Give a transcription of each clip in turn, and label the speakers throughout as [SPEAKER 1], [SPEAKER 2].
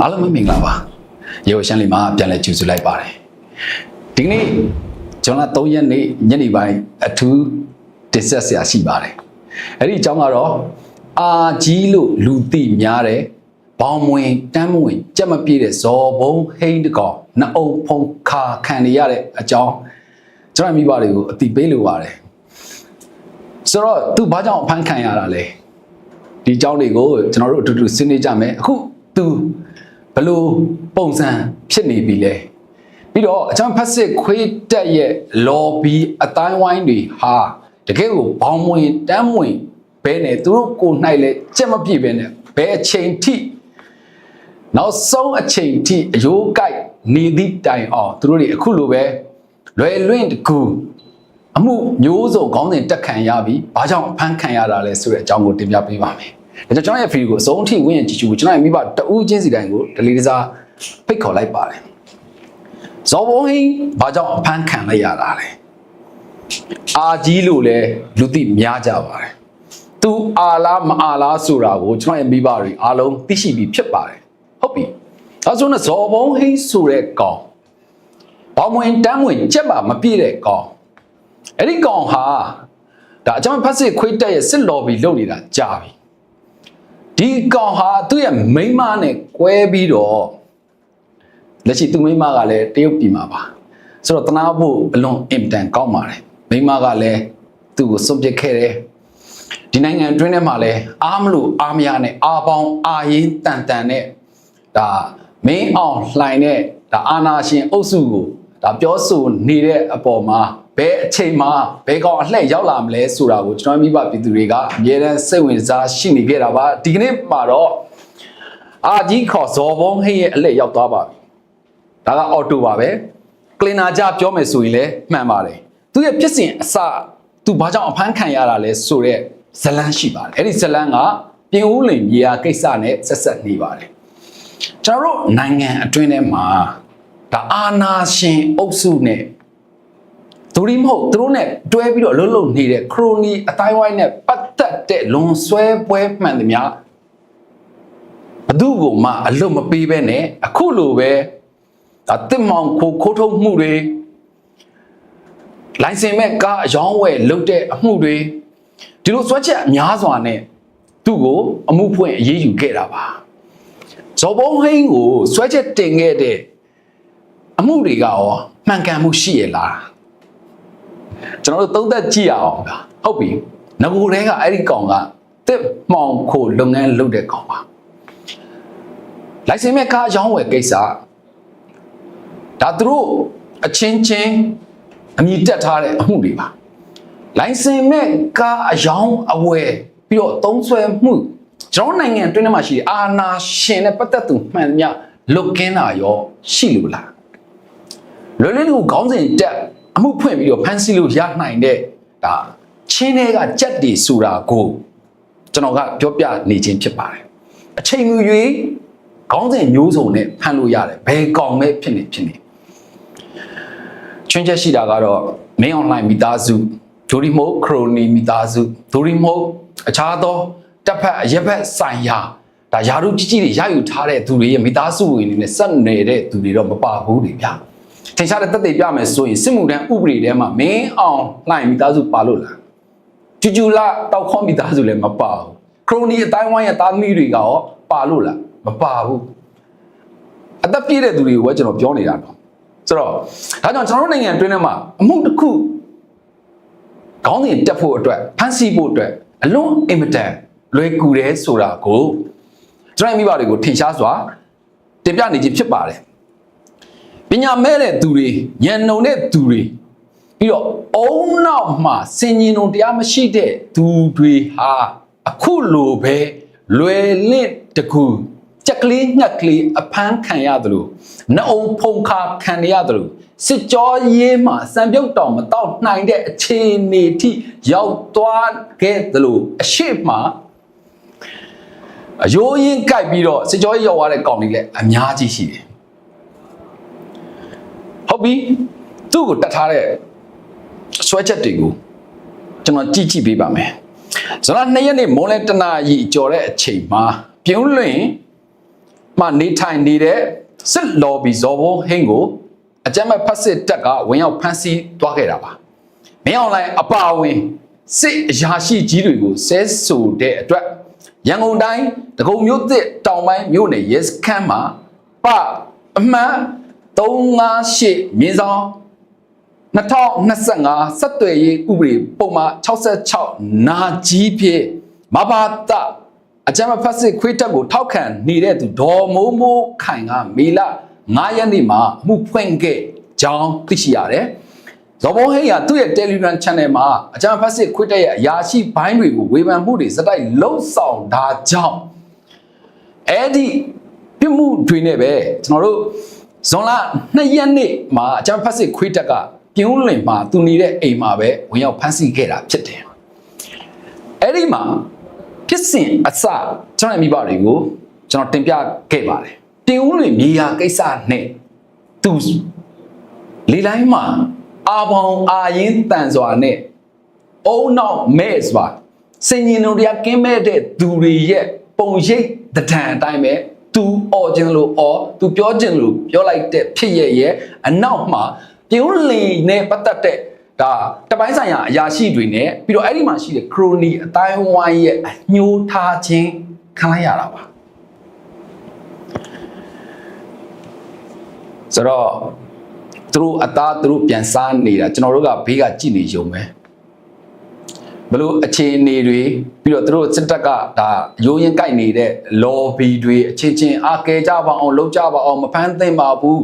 [SPEAKER 1] အားလုံးပဲမင်္ဂလာပါရေဝရှမ်းလေးမှာပြန်လဲကြိုဆိုလိုက်ပါတယ်ဒီကနေ့ဇွန်လ3ရက်နေ့ညနေပိုင်းအထူးတင်ဆက်ဆရာရှိပါတယ်အဲ့ဒီအကြောင်းကတော့အာကြီးလို့လူသိများတယ်ဘောင်မွင်တမ်းမွင်ကြက်မပြည့်တဲ့ဇော်ဘုံဟိန်းတကောင်နှအုပ်ဖုံခါခံနေရတဲ့အကြောင်းကျွန်တော်မိဘတွေကိုအတိပေးလိုပါတယ်ဆိုတော့သူဘာကြောင့်အဖမ်းခံရတာလဲဒီအကြောင်းတွေကိုကျွန်တော်တို့အတူတူဆွေးနွေးကြမယ်အခုသူ ဘလို့ပုံစံဖြစ်နေပြီလဲပြီးတော့အချမ်းဖက်စစ်ခွေးတက်ရဲ့ lobby အတိုင်းဝိုင်းတွေဟာတကယ်ကိုဘောင်မွင်တမ်းမွင်ဘဲနဲ့သူတို့ကိုယ်၌လဲကြက်မပြည့်ပဲနဲ့ဘယ်အချိန်ထိနောက်ဆုံးအချိန်ထိအယိုးကိုက်နေသည့်တိုင်အောင်သူတို့တွေအခုလိုပဲလွယ်လွင့်တကူအမှုမျိုးစုံခေါင်းစဉ်တက်ခံရပြီးဘာကြောင့်အဖမ်းခံရတာလဲဆိုတဲ့အကြောင်းကိုတင်ပြပေးပါမယ်။ ဒါကြောင့်ကျွန်တော်ရဲ့ဗီဒီယိုကိုအဆုံးထိဝင်ရင်ကြည့်ချူဖို့ကျွန်တော်ရဲ့မိဘတဦးချင်းစီတိုင်းကိုဒလီတစားဖိတ်ခေါ်လိုက်ပါတယ်။ဇော်ဘုံဟင်းဘာကြောင့်အဖမ်းခံလိုက်ရတာလဲ။အာကြီးလို့လဲလူသိများကြပါတယ်။ तू အာလားမအာလားဆိုတာကိုကျွန်တော်ရဲ့မိဘတွေအားလုံးသိရှိပြီးဖြစ်ပါတယ်။ဟုတ်ပြီ။အဲဆိုတော့ဇော်ဘုံဟင်းဆိုတဲ့ကောင်ဘောင်ဝင်တမ်းဝင်ကြက်ပါမပြည့်တဲ့ကောင်အဲ့ဒီကောင်ဟာဒါအကြောင်းဖတ်စစ်ခွေးတက်ရဲ့စစ်လော်ဘီလုပ်နေတာကြာပြီ ဒီကောင်ဟာသူ့ရဲ့မိန်းမနဲ့ကွဲပြီးတော့လက်ရှိသူ့မိန်းမကလည်းတရုတ်ပြည်မှာပါဆိုတော့တနာဖို့အလွန်အင်တန်ကောင်းပါတယ်မိန်းမကလည်းသူ့ကိုစွန့်ပစ်ခဲ့တယ်ဒီနိုင်ငံအတွင်းထဲမှာလည်းအားမလို့အားမရနဲ့အာပေါင်းအာရင်တန်တန်နဲ့ဒါမင်းအောင်လှိုင်တဲ့ဒါအာနာရှင်အုပ်စုကိုဒါပြောဆိုနေတဲ့အပေါ်မှာ ဘယ်အချိန်မှာဘယ်ကောင်အလှည့်ရောက်လာမလဲဆိုတာကိုကျွန်တော်မိဘပြည်သူတွေကအမြဲတမ်းစိတ်ဝင်စားရှိနေကြတာပါဒီကနေ့မှာတော့အာကြီးခေါ်ဇော်ဘုံဟိရဲ့အလှည့်ရောက်သွားပါပြီဒါကအော်တိုပါပဲကလင်နာကြပြောမယ်ဆိုရင်လည်းမှန်ပါတယ်သူရဲ့ဖြစ်စဉ်အစသူဘာကြောင့်အဖမ်းခံရတာလဲဆိုတော့ဇလန်းရှိပါတယ်အဲ့ဒီဇလန်းကပြင်ဦးလိန်မြေယာကိစ္စနဲ့ဆက်ဆက်နေပါတယ်ကျွန်တော်တို့နိုင်ငံအတွင်းထဲမှာဒါအာနာရှင်အုပ်စုနဲ့ သူရီမဟုတ်သူတို့နဲ့တွဲပြီးတော့လှုပ်လှုပ်နေတဲ့ခရိုနီအတိုင်းဝိုင်းနဲ့ပတ်သက်တဲ့လွန်ဆွဲပွဲမှန်သမျှဘသူ့ကိုမှအလွတ်မပေးဘဲနဲ့အခုလိုပဲဒါတစ်မောင်ခိုခိုးထုတ်မှုတွေလိုင်စင်မဲ့ကားအယောင်းဝယ်လုပ်တဲ့အမှုတွေဒီလိုစွဲချက်အများစွာနဲ့သူ့ကိုအမှုဖွင့်အရေးယူခဲ့တာပါဇော်ဘုံဟိန်းကိုစွဲချက်တင်ခဲ့တဲ့အမှုတွေကရောမှန်ကန်မှုရှိရလား ကျွန်တော်တို့သုံးသက်ကြည့်ရအောင်ဗျာဟုတ်ပြီငကိုတဲကအဲ့ဒီကောင်ကတစ်မှောင်ခိုလုပ်ငန်းလုပ်တဲ့ကောင်ပါလိုင်စင်မဲ့ကားရောင်းဝယ်ကိစ္စဒါသူတို့အချင်းချင်းအမိတက်ထားတဲ့အမှုတွေပါလိုင်စင်မဲ့ကားအယောင်းအဝယ်ပြီးတော့သုံးဆွဲမှုကျွန်တော်နိုင်ငံအတွင်းထဲမှာရှိတဲ့အာနာရှင်နဲ့ပတ်သက်သူမှန်သမျှလုတ်ကင်းတာရောရှိလို့လားလွယ်လွယ်လေးကိုခေါင်းစဉ်တက် အမှုဖွင့်ပြီးတော့ဖန်ဆီးလို့ရနိုင်တဲ့ဒါချင်းတွေကကြက်တွေဆိုတာကိုကျွန်တော်ကပြောပြနေခြင်းဖြစ်ပါတယ်အချိန်မူ၍ခေါင်းစဉ်မျိုးစုံနဲ့ဖန်လို့ရတယ်ဘယ်ကောင်ပဲဖြစ်နေဖြစ်နေချွင်းချက်ရှိတာကတော့ main online မိသားစုဒိုရီမို့ခရိုနီမိသားစုဒိုရီမို့အခြားသောတပ်ဖက်အရက်ဖက်ဆိုင်ရာဒါယာရုကြီးကြီးတွေရယူထားတဲ့သူတွေရဲ့မိသားစုဝင်တွေနဲ့ဆက်နေတဲ့သူတွေတော့မပါဘူးတွေဗျာ ထင်ရှားတဲ့တက်သေးပြမယ်ဆိုရင်စစ်မှုထမ်းဥပဒေထဲမှာမင်းအောင်လှိုင်မိသားစုပါလို့လားကျူကျူလာတောက်ခေါမိသားစုလည်းမပါဘူးခရိုနီအတိုင်းဝိုင်းရဲ့သားသမီးတွေကရောပါလို့လားမပါဘူးအသက်ပြည့်တဲ့သူတွေကိုပဲကျွန်တော်ပြောနေတာတော့ဆိုတော့ဒါကြောင့်ကျွန်တော်တို့နိုင်ငံအတွင်းထဲမှာအမှုတစ်ခုခေါင်းစဉ်တက်ဖို့အတွက်ဖန်ဆီးဖို့အတွက်အလွန်အင်မတန်လွယ်ကူတယ်ဆိုတာကိုကျွန်တော်ရဲ့မိဘတွေကိုထင်ရှားစွာတင်ပြနေခြင်းဖြစ်ပါတယ် ပညာမဲ့တဲ့သူတွေဉာဏ်နှုံတဲ့သူတွေပြီးတော့အုံနောက်မှာစင်ញင်ုံတရားမရှိတဲ့သူတွေဟာအခုလိုပဲလွယ်လင့်တကူကြက်ကလေးငှက်ကလေးအဖမ်းခံရတယ်လို့နှအုံဖုံခါခံရတယ်လို့စစ်ကြောရေးမှာစံပြုတ်တောင်မတော့နိုင်တဲ့အခြေအနေထိရောက်သွားခဲ့တယ်လို့အရှိမအယိုးရင်ကြိုက်ပြီးတော့စစ်ကြောရေးရောက်သွားတဲ့ကောင်တွေလည်းအများကြီးရှိတယ် ဟုတ်ပြီသူ့ကိုတတ်ထားတဲ့ဆွဲချက်တွေကိုကျွန်တော်ကြည့်ကြည့်ပေးပါမယ်ဇွန်လ2ရက်နေ့မွန်လဲတနာရီကြော်တဲ့အချိန်မှာပြုံးလွင်မမှနေထိုင်နေတဲ့စစ်လော်ဘီဇော်ဘုံဟင်းကိုအကြမ်းမဲ့ဖက်စစ်တပ်ကဝင်ရောက်ဖမ်းဆီးသွားခဲ့တာပါမင်းအောင်လိုင်းအပါအဝင်စစ်အရာရှိကြီးတွေကိုဆဲဆိုတဲ့အတွက်ရန်ကုန်တိုင်းဒဂုံမြို့သစ်တောင်ပိုင်းမြို့နယ်ရဲစခန်းမှာပအမှန် 358မြင်းဆောင်2025စက်သွယ်ရေးဥပဒေပုံမှန်66နာကြီးဖြင့်မဘာတအကြမ်းဖက်စစ်ခွေးတက်ကိုထောက်ခံနေတဲ့သူဒေါ်မိုးမိုးခိုင်ကမေလ9ရက်နေ့မှာအမှုဖွင့်ခဲ့ကြောင်းသိရှိရတယ်။ဇော်ဘုံဟိန်းကသူ့ရဲ့ Telegram Channel မှာအကြမ်းဖက်စစ်ခွေးတက်ရဲ့အရာရှိဘိုင်းတွေကိုဝေဖန်မှုတွေစတိုက်လှုံ့ဆော်တာကြောင့်အဲ့ဒီပြစ်မှုတွေနဲ့ပဲကျွန်တော်တို့ ဇွန်လ2ရက်နေ့မှာအကြမ်းဖက်စစ်ခွေးတက်ကပြင်းဦးလင်မှာသူနေတဲ့အိမ်မှာပဲဝင်ရောက်ဖမ်းဆီးခဲ့တာဖြစ်တယ်။အဲ့ဒီမှာဖြစ်စဉ်အစကျွန်တော်ရဲ့မိဘတွေကိုကျွန်တော်တင်ပြခဲ့ပါတယ်။ပြင်းဦးလင်မြေယာကိစ္စနဲ့သူလေလိုင်းမှာအာပေါင်အာရင်တန်စွာနဲ့အုံနောက်မဲ့စွာစင်ရင်တို့တရားကင်းမဲ့တဲ့သူတွေရဲ့ပုံရိပ်တံတန်အတိုင်းပဲ သူអော်ခြင်းလို့អော်သူပြောခြင်းလို့ပြောလိုက်တဲ့ဖြစ်ရဲ့ရဲ့အနောက်မှာပြုံးလီနဲ့ပတ်သက်တဲ့ဒါတပိုင်းဆိုင်ရာအရာရှိတွေနဲ့ပြီးတော့အဲ့ဒီမှာရှိတဲ့ခရိုနီအတိုင်းဝိုင်းရဲ့အညှိုးထားခြင်းခံလိုက်ရတာပါဆိုတော့သူတို့အသားသူတို့ပြန်စားနေတာကျွန်တော်တို့ကဘေးကကြည့်နေရုံပဲ ဘလို့အခြေအနေတွေပြီးတော့သူတို့စစ်တပ်ကဒါရိုးရင်ကြိုက်နေတဲ့ lobby တွေအချင်းချင်းအကဲကြပါအောင်လုပ်ကြပါအောင်မဖမ်းသင့်ပါဘူး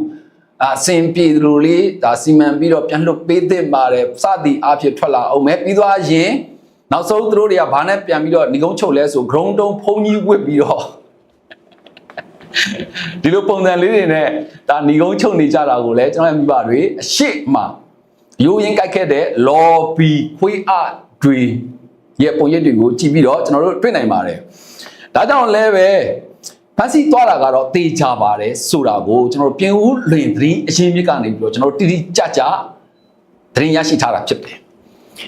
[SPEAKER 1] အစင်ပြေလိုလေးဒါစီမံပြီးတော့ပြန်လွတ်ပေးသင့်ပါတယ်စသည်အဖြစ်ထွက်လာအောင်မယ်ပြီးသွားရင်နောက်ဆုံးသူတို့တွေကဘာနဲ့ပြန်ပြီးတော့ညီကုန်းချုပ်လဲဆို ground တုံးဖုံးကြီးဝစ်ပြီးတော့ဒီလိုပုံစံလေးတွေနဲ့ဒါညီကုန်းချုပ်နေကြတာကိုလည်းကျွန်တော်ရဲ့မိဘတွေအရှိမရိုးရင်ကြိုက်ခဲ့တဲ့ lobby ခွေးအ တွေရဲ့ပုံရိပ်တွေကိုကြည့်ပြီးတော့ကျွန်တော်တို့တွေ့နိုင်ပါတယ်ဒါကြောင့်လည်းပဲဖန်စီသွားတာကတော့တေချာပါတယ်ဆိုတာကိုကျွန်တော်တို့ပြင်ဦးလွင်သတင်းအရင်မြစ်ကနေပြီးတော့ကျွန်တော်တို့တိတိကျကျသတင်းရရှိထားတာဖြစ်တယ်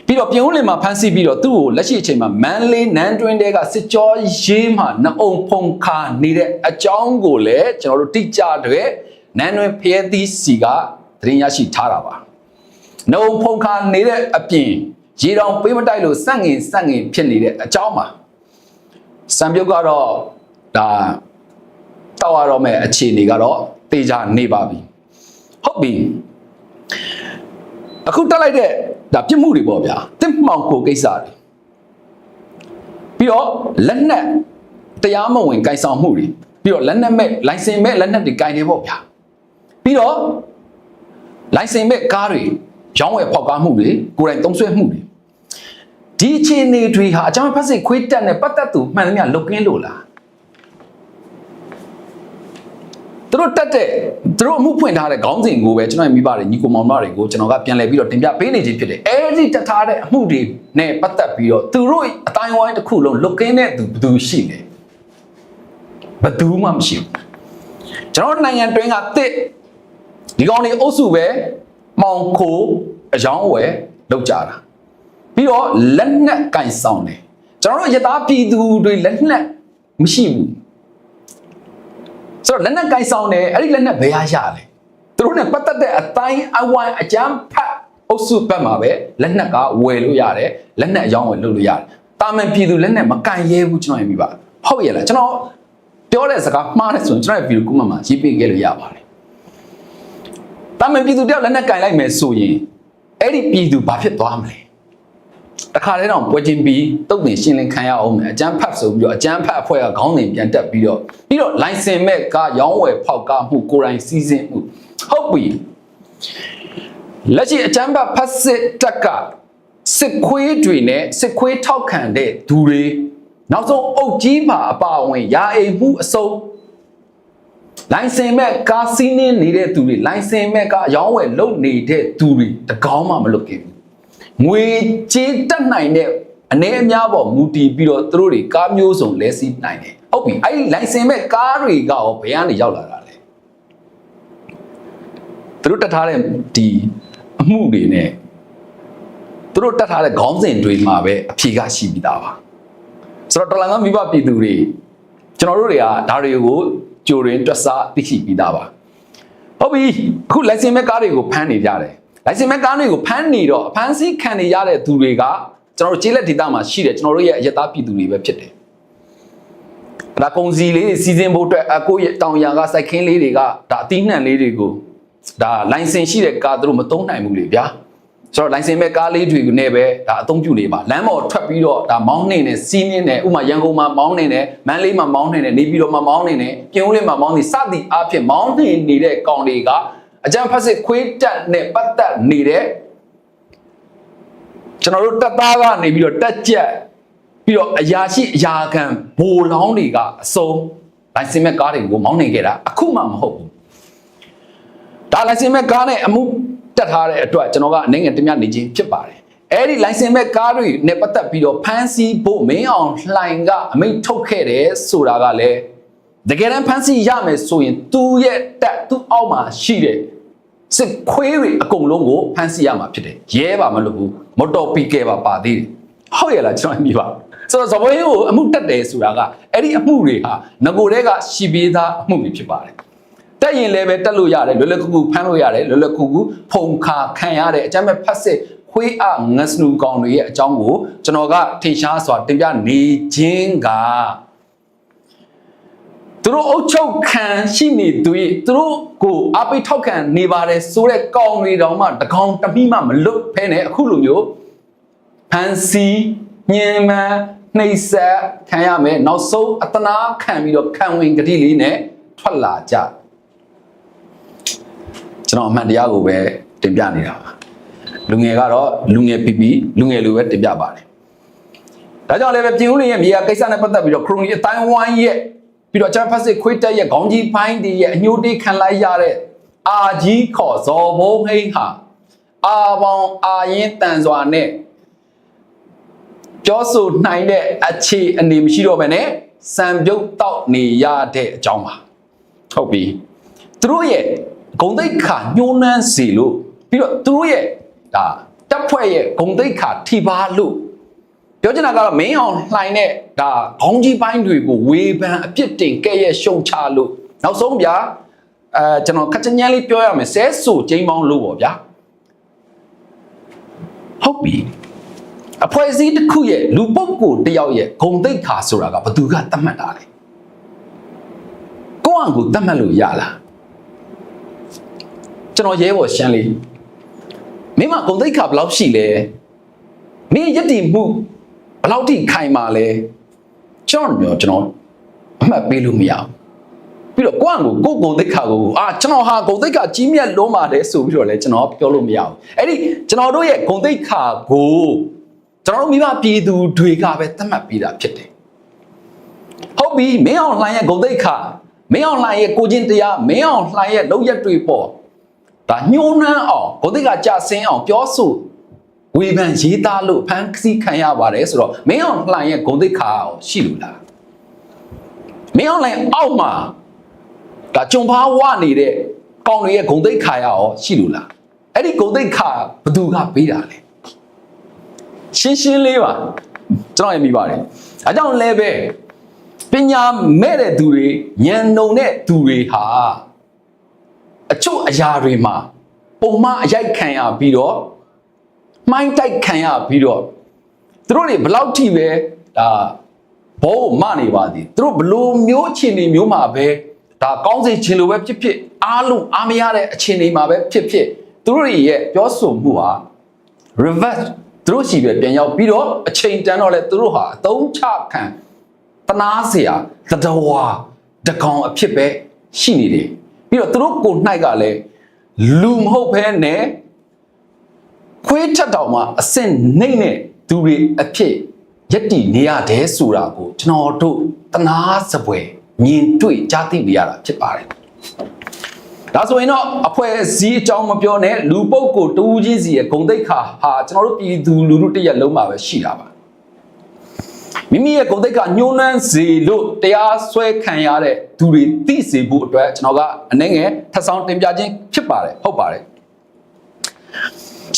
[SPEAKER 1] ပြီးတော့ပြင်ဦးလင်မှာဖမ်းဆီးပြီးတော့သူ့ကိုလက်ရှိအချိန်မှာမန်လေးနန်းတွင်းတဲကစစ်ကြောရေးမှာနှအုံဖုံခါနေတဲ့အကြောင်းကိုလည်းကျွန်တော်တို့တိကျတဲ့နန်းတွင်းဖျဲသီးစီကသတင်းရရှိထားတာပါနှအုံဖုံခါနေတဲ့အပြင် ရေတောင်ပေးမတိုက်လို့စန့်ငင်စန့်ငင်ဖြစ်နေတဲ့အကြောင်းပါစံပြုတ်ကတော့ဒါတောက်ရတော့မဲ့အခြေအနေကတော့တေချာနေပါပြီဟုတ်ပြီအခုတက်လိုက်တဲ့ဒါပြစ်မှုတွေပေါ့ဗျာတစ်မှောင်ကိုကိစ္စတွေပြီးတော့လက်နက်တရားမဝင်ကိုင်ဆောင်မှုတွေပြီးတော့လက်နက်မဲ့လိုင်စင်မဲ့လက်နက်တွေကိုင်နေပေါ့ဗျာပြီးတော့လိုင်စင်မဲ့ကားတွေရောင်းဝယ်ဖောက်ကားမှုတွေကိုယ်တိုင်သုံးစွဲမှုတွေ ဒီအခြေအနေတွေဟာအကြောင်းဖက်စစ်ခွေးတက်နဲ့ပတ်သက်သူမှန်သမျှလုတ်ကင်းလို့လားသူတို့တက်တဲ့သူတို့အမှုဖွင့်ထားတဲ့ခေါင်းစဉ်ကိုပဲကျွန်တော်ရဲ့မိဘတွေညီကိုမောင်မတွေကိုကျွန်တော်ကပြန်လည်ပြီးတော့တင်ပြပေးနေခြင်းဖြစ်တယ်အဲဒီတက်ထားတဲ့အမှုတွေနဲ့ပတ်သက်ပြီးတော့သူတို့အတိုင်းဝိုင်းတစ်ခုလုံးလုတ်ကင်းတဲ့သူဘယ်သူရှိလဲဘယ်သူမှမရှိဘူးကျွန်တော်နိုင်ငံတွင်းကတစ်ဒီကောင်တွေအုပ်စုပဲမောင်ခိုအယောင်းဝယ်လောက်ကြတာ ပြီးတော့လက်နက်ကင်ဆောင်တယ်ကျွန်တော်တို့ရသားပြည်သူတွေလက်နက်မရှိဘူးဆိုတော့လက်နက်ကင်ဆောင်တယ်အဲ့ဒီလက်နက်ဘယ်ဟာရလဲသူတို့ ਨੇ ပတ်သက်တဲ့အတိုင်းအဝိုင်းအကြမ်းဖက်အုပ်စုဘက်မှာပဲလက်နက်ကဝယ်လို့ရတယ်လက်နက်အယောင်းဝယ်လုပ်လို့ရတယ်တာမန်ပြည်သူလက်နက်မကင်ရဲဘူးကျွန်တော်ရမိပါဟုတ်ရဲ့လားကျွန်တော်ပြောတဲ့စကားမှားတယ်ဆိုရင်ကျွန်တော်ရဲ့ဗီဒီယိုကုမမှာရေးပေးခဲ့လို့ရပါတယ်တာမန်ပြည်သူတယောက်လက်နက်ကင်လိုက်မယ်ဆိုရင်အဲ့ဒီပြည်သူဘာဖြစ်သွားမလဲ တခါတည်းတော့ပွဲချင်းပြီးတုတ်တင်ရှင်းလင်းခံရအောင်မယ်အကျန်းဖတ်ဆိုပြီးတော့အကျန်းဖတ်အဖွဲ့ကခေါင်းစဉ်ပြန်တက်ပြီးတော့ပြီးတော့ license မဲ့ကရောင်းဝယ်ဖောက်ကားမှုကိုယ်တိုင်စီးဆင်းမှုဟုတ်ပြီလက်ရှိအကျန်းဖတ်ဖတ်စစ်တက်ကစစ်ခွေးတွေနဲ့စစ်ခွေးထောက်ခံတဲ့သူတွေနောက်ဆုံးအုတ်ကြီးပါအပါအဝင်ရာအိမ်မှုအစုံလိုင်စင်မဲ့ကားစီးနင်းနေတဲ့သူတွေလိုင်စင်မဲ့ကားရောင်းဝယ်လုပ်နေတဲ့သူတွေတကောင်းမှမလုပ်ခဲ့ဘူး ငွေကြေးတက်နိုင်တဲ့အနေအများပေါ်မူတည်ပြီးတော့သူတို့တွေကားမျိုးစုံလဲစီးနိုင်တယ်ဟုတ်ပြီအဲ့ဒီလိုင်စင်မဲ့ကားတွေကရောဘယ်ကနေရောက်လာတာလဲသူတို့တက်ထားတဲ့ဒီအမှုတွေနဲ့သူတို့တက်ထားတဲ့ခေါင်းစဉ်တွေမှာပဲအဖြေကရှိပြီးသားပါဆိုတော့တော်လန်ကမိဘပြည်သူတွေကျွန်တော်တို့တွေကဒါတွေကိုကြိုရင်တွက်စားသိရှိပြီးသားပါဟုတ်ပြီအခု license မဲ့ကားတွေကိုဖမ်းနေကြတယ် license မဲ့ကားတွေကိုဖမ်းနေတော့အဖမ်းဆီးခံနေရတဲ့သူတွေကကျွန်တော်တို့ကျေးလက်ဒေသမှာရှိတယ်ကျွန်တော်တို့ရဲ့အယက်သားပြည်သူတွေပဲဖြစ်တယ်ဒါကုံစီလေးတွေစီစဉ်ဖို့အတွက်အကိုရဲ့တောင်ယာကစိုက်ခင်းလေးတွေကဒါအသီးနှံလေးတွေကိုဒါ license ရှိတဲ့ကားသူတို့မသုံးနိုင်ဘူးလေဗျာဆိုတော့ license မဲ့ကားလေးတွေနဲ့ပဲဒါအသုံးပြုနေပါလမ်းပေါ်ထွက်ပြီးတော့ဒါမောင်းနေနဲ့စီးနေနဲ့ဥပမာရန်ကုန်မှာမောင်းနေနဲ့မန္တလေးမှာမောင်းနေနဲ့နေပြည်တော်မှာမောင်းနေနဲ့ပြင်ဦးလေးမှာမောင်းနေစသည်အဖြစ်မောင်းနေနေတဲ့ကောင်တွေက အကြံဖက်စစ်ခွေးတက်နဲ့ပတ်သက်နေတဲ့ကျွန်တော်တို့တက်သားကနေပြီးတော့တက်ကြက်ပြီးတော့အရာရှိအရာခံဘိုလောင်းတွေကအစုံလိုင်စင်မဲ့ကားတွေကိုမောင်းနေခဲ့တာအခုမှမဟုတ်ဘူးဒါလိုင်စင်မဲ့ကားနဲ့အမှုတက်ထားတဲ့အတွက်ကျွန်တော်ကအနေငယ်တမျှနေခြင်းဖြစ်ပါတယ်အဲ့ဒီလိုင်စင်မဲ့ကားတွေနဲ့ပတ်သက်ပြီးတော့ဖမ်းဆီးဖို့မင်းအောင်လှိုင်ကအမိန့်ထုတ်ခဲ့တယ်ဆိုတာကလည်း တကယ်တမ်းဖမ်းဆီးရမယ်ဆိုရင်သူ့ရဲ့တက်သူ့အောက်မှာရှိတဲ့စစ်ခွေးတွေအကုန်လုံးကိုဖမ်းဆီးရမှာဖြစ်တယ်ရဲပါမလို့ဘူးမော်တော်ပီကယ်ပါပါသေးတယ်ဟုတ်ရဲ့လားကျွန်တော်မြင်ပါဆိုတော့ဇဘွေးကိုအမှုတက်တယ်ဆိုတာကအဲ့ဒီအမှုတွေဟာငကိုတဲကရှိပေးသားအမှုတွေဖြစ်ပါတယ်တက်ရင်လည်းပဲတက်လို့ရတယ်လွယ်လွယ်ကူကူဖမ်းလို့ရတယ်လွယ်လွယ်ကူကူဖုန်ခါခံရတဲ့အကြမ်းမဲ့ဖတ်စစ်ခွေးအငစနူကောင်တွေရဲ့အကြောင်းကိုကျွန်တော်ကထင်ရှားစွာတင်ပြနေခြင်းက သူတို့အုပ်ချုပ်ခံရှိနေသူရဲ့သူတို့ကိုအပိတ်ထောက်ခံနေပါတယ်ဆိုတဲ့ကောင်တွေတောင်မှတကောင်တမိမှမလွတ်ဖဲနဲ့အခုလိုမျိုးဖန်စီညင်မှန်နှိပ်စက်ခံရမယ်နောက်ဆုံးအတနာခံပြီးတော့ခံဝင်ကြတိလေးနဲ့ထွက်လာကြကျွန်တော်အမှန်တရားကိုပဲတင်ပြနေတာပါလူငယ်ကတော့လူငယ်ပြီးပြီးလူငယ်လိုပဲတင်ပြပါတယ်ဒါကြောင့်လည်းပဲပြင်ဦးလင်းရဲ့မြေယာကိစ္စနဲ့ပတ်သက်ပြီးတော့ခရိုနီအတိုင်းဝိုင်းရဲ့ ပြီးတော့ချမ်ဖတ်စစ်ခွေးတက်ရဲ့ခေါင်းကြီးပိုင်းတွေရဲ့အညှိုးတေးခံလိုက်ရတဲ့အာကြီးခေါ်ဇော်ဘုံဟိန်းဟာအာပေါင်အာရင်တန်စွာနဲ့ပြောဆိုနိုင်တဲ့အခြေအနေမရှိတော့ဘဲနဲ့စံပြုတ်တောက်နေရတဲ့အကြောင်းပါဟုတ်ပြီသူတို့ရဲ့ဂုံတိတ်ခါညှိုးနှမ်းစီလို့ပြီးတော့သူတို့ရဲ့ဒါတပ်ဖွဲ့ရဲ့ဂုံတိတ်ခါထိပါလို့ ပြောချင်တာကတော့မင်းအောင်လှိုင်တဲ့ဒါခေါင်းကြီးပိုင်းတွေကိုဝေဖန်အပြစ်တင်ကဲ့ရဲ့ရှုံချလို့နောက်ဆုံးဗျာအဲကျွန်တော်ခက်ချင်ချမ်းလေးပြောရမယ်ဆဲဆူကျင်းပေါင်းလို့ပေါ့ဗျာဟုတ်ပြီအဖွဲ့အစည်းတစ်ခုရဲ့လူပုဂ္ဂိုလ်တစ်ယောက်ရဲ့ဂုံတိတ်ခါဆိုတာကဘယ်သူကသတ်မှတ်တာလဲကိုယ့်အကူသတ်မှတ်လို့ရလားကျွန်တော်ရဲဘော်ရှမ်းလေးမင်းမဂုံတိတ်ခါဘယ်လောက်ရှိလဲမင်းရည်တည်မှု ဘယ်လောက်ထိခိုင်မာလဲကျွန်တော်ပြောကျွန်တော်အမှတ်ပေးလို့မရဘူးပြီးတော့ကိုယ့်အကူကိုယ့်ဂုံတိတ်ခါကိုအာကျွန်တော်ဟာဂုံတိတ်ခါကြီးမြတ်လုံးပါတယ်ဆိုပြီးတော့လဲကျွန်တော်ပြောလို့မရဘူးအဲ့ဒီကျွန်တော်တို့ရဲ့ဂုံတိတ်ခါကိုကျွန်တော်တို့မိဘပြည်သူတွေကပဲသတ်မှတ်ပေးတာဖြစ်တယ်ဟုတ်ပြီမင်းအောင်လှိုင်းရဲ့ဂုံတိတ်ခါမင်းအောင်လှိုင်းရဲ့ကိုချင်းတရားမင်းအောင်လှိုင်းရဲ့လောက်ရက်တွေပေါ့ဒါညှိုးနှမ်းအောင်ဂုံတိတ်ခါကြဆင်းအောင်ပြောဆို ဝေဖန်ရေးသားလို့ဖန်ဆီးခံရပါတယ်ဆိုတော့မင်းအောင်လှိုင်းရဲ့ဂုံတိတ်ခါရှိလို့လားမင်းအောင်လှိုင်းအောက်မှာဒါကြုံဖားဝနေတဲ့ကောင်တွေရဲ့ဂုံတိတ်ခါရရောရှိလို့လားအဲ့ဒီဂုံတိတ်ခါဘသူကပေးတာလဲရှင်းရှင်းလေးပါကျွန်တော်ရမိပါတယ်အဲကြောင့်လည်းပဲပညာမဲ့တဲ့သူတွေဉာဏ်နှုံတဲ့သူတွေဟာအချို့အရာတွေမှာပုံမှန်အရိုက်ခံရပြီးတော့ မှိုင်းတိုက်ခံရပြီးတော့သူတို့တွေဘလောက်ထိပဲဒါဘောမနေပါသည်သူတို့ဘလို့မျိုးအခြေအနေမျိုးမှာပဲဒါကောင်းစေချင်လို့ပဲဖြစ်ဖြစ်အားလုံးအားမရတဲ့အခြေအနေမှာပဲဖြစ်ဖြစ်သူတို့တွေရဲ့ပြောဆိုမှုဟာ reverse သူတို့ရှိပဲပြန်ရောက်ပြီးတော့အချိန်တန်တော့လဲသူတို့ဟာအသုံးချခံတနာเสียတတဝါတကောင်အဖြစ်ပဲရှိနေတယ်ပြီးတော့သူတို့ကိုနှိုက်ကလည်းလူမဟုတ်ဘဲနဲ့ ခွေးထက်တောင်မှအစင်နှိမ့်တဲ့သူတွေအဖြစ်ယက်တီနေရတယ်ဆိုတာကိုကျွန်တော်တို့တနာစပွဲမြင်တွေ့ကြားသိနေရတာဖြစ်ပါတယ်ဒါဆိုရင်တော့အဖွဲ့အစည်းအကြောင်းမပြောနဲ့လူပုဂ္ဂိုလ်တူးချင်းစီရဲ့ဂုံတိတ်ခါဟာကျွန်တော်တို့ပြည်သူလူထုတစ်ရက်လုံးမှာပဲရှိတာပါမိမိရဲ့ဂုံတိတ်ခါညှိုးနှမ်းစေလို့တရားစွဲခံရတဲ့သူတွေသိစေဖို့အတွက်ကျွန်တော်ကအနှဲငယ်ထပ်ဆောင်တင်ပြခြင်းဖြစ်ပါတယ်ဟုတ်ပါတယ်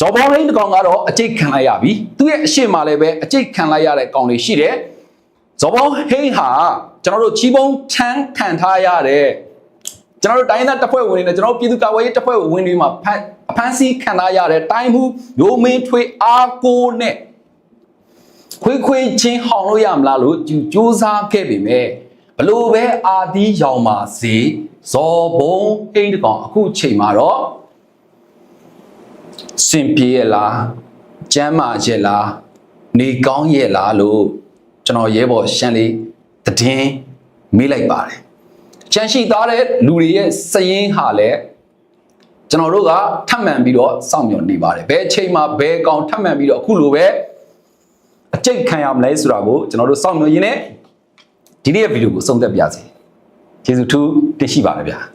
[SPEAKER 1] ဇော်ဘောင်းရင်းတကောင်ကတော့အကျိတ်ခံလိုက်ရပြီသူရဲ့အရှိမလည်းပဲအကျိတ်ခံလိုက်ရတဲ့ကောင်တွေရှိတယ်ဇော်ဘောင်းဟိန်းဟာကျွန်တော်တို့ချီးပုံးချမ်းခံထားရတဲ့ကျွန်တော်တို့တိုင်းသားတပ်ဖွဲ့ဝင်တွေနဲ့ကျွန်တော်တို့ပြည်သူ့ကာကွယ်ရေးတပ်ဖွဲ့ဝင်တွေမှာဖမ်းအဖမ်းဆီးခံထားရတဲ့တိုင်းမှုရိုးမင်းထွေးအားကိုနဲ့ခွေးခွေးချင်းဟောင်လို့ရမလားလို့ကြူစူးစမ်းခဲ့ပေမဲ့ဘလို့ပဲအာဒီရောင်ပါစေဇော်ဘုံဟိန်းတကောင်အခုချိန်မှာတော့ စင်ပြေရလားကျမ်းမာရဲ့လားနေကောင်းရဲ့လားလို့ကျွန်တော်ရဲဘော်ရှမ်းလေးတည်င်းမေးလိုက်ပါတယ်။ကြံရှိသားတဲ့လူတွေရဲ့စည်ရင်းဟာလည်းကျွန်တော်တို့ကထပ်မံပြီးတော့စောင့်မျှော်နေပါတယ်။ဘယ်အချိန်မှာဘယ်ကောင်ထပ်မံပြီးတော့အခုလိုပဲအကျိတ်ခံရမလဲဆိုတာကိုကျွန်တော်တို့စောင့်မျှော်ရင်းနဲ့ဒီနေ့ရဲ့ဗီဒီယိုကိုဆုံးသက်ပြစီ။ကျေးဇူးထူးတင်ရှိပါတယ်ဗျာ။